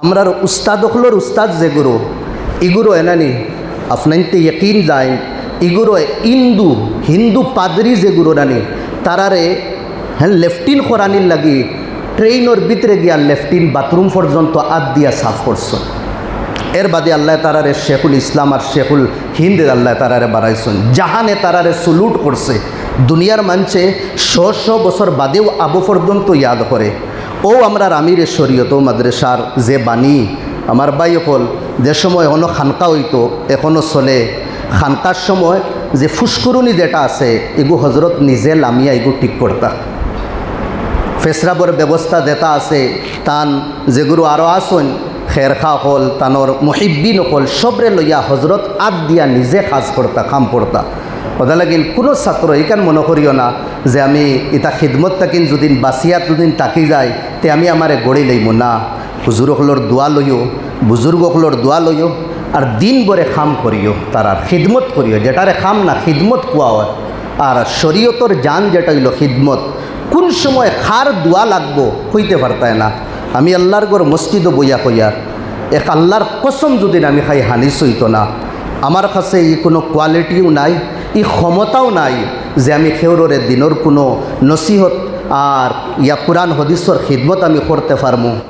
আমরার উস্তাদ হলোর উস্তাদ যেগুলো এগুলো এনানি আপনাইতে ইয়কিন যায় ইগুরো ইন্দু, হিন্দু পাদরি যেগুলো নানি, তারারে হ্যাঁ লেফটিন করানির লাগি ট্রেইনের ভিতরে গিয়া লেফটিন বাথরুম পর্যন্ত আদ দিয়া সাফ করছ। এর বাদে আল্লাহ তারারে শেখুল ইসলাম আর শেখুল হিন্দ আল্লাহ তারারে বাড়াইছেন। জাহানে তারারে সুলুট করছে। দুনিয়ার মানছে শ শ বছর বাদেও আবু পর্যন্ত ইয়াদ করে। ও আমরা আমির শরীয়ত মাদ্রাসার যে বাণী, আমার বাই হল যে সময় এখনও খানকা হইতো এখনও চলে। খানকার সময় যে ফুসকুরুনি যেটা আছে, এগু হজরত নিজে লামিয়া এগু ঠিক করতা। ফেসরাবর ব্যবস্থা যেটা আছে, তান যেগুলো আরও আসন, খেরখা হল তানোর মহিব্বিন হল সবরে লইয়া হজরত আদ দিয়া নিজে কাজ করতা কাম করতা কথা লাগিন কোনো ছাত্র, এইখান মনে করিও না যে আমি এটা খিদমত তাকিন, যদিন বাসিয়া দুদিন তাকি যায় তে আমি আমারে গড়ি লইব না। হুজুরসকলর দোয়া লইও বুজুর্গসকলর দোয়া লইও, আর দিন বরে খাম করিও, তার আর খিদমত করিও, যেটারে খাম না খিদমত কোয়া হয় আর শরীয়তর জান যেটা হইল খিদমত, কোন সময় খার দোয়া লাগবো হইতে পারতায় না। আমি আল্লাহর গড় মসজিদও বইয়া কইয়ার এক আল্লাহর কসম যদি আমি খাই হানিস হইতো না। আমার কাছে ই কোনো কোয়ালিটিও নাই, ই ক্ষমতাও নাই যে আমি খেউররে দিনের কোনো নসিহত আর ইয়া কোরআন হদিসর খিদমত আমি করতে পারমু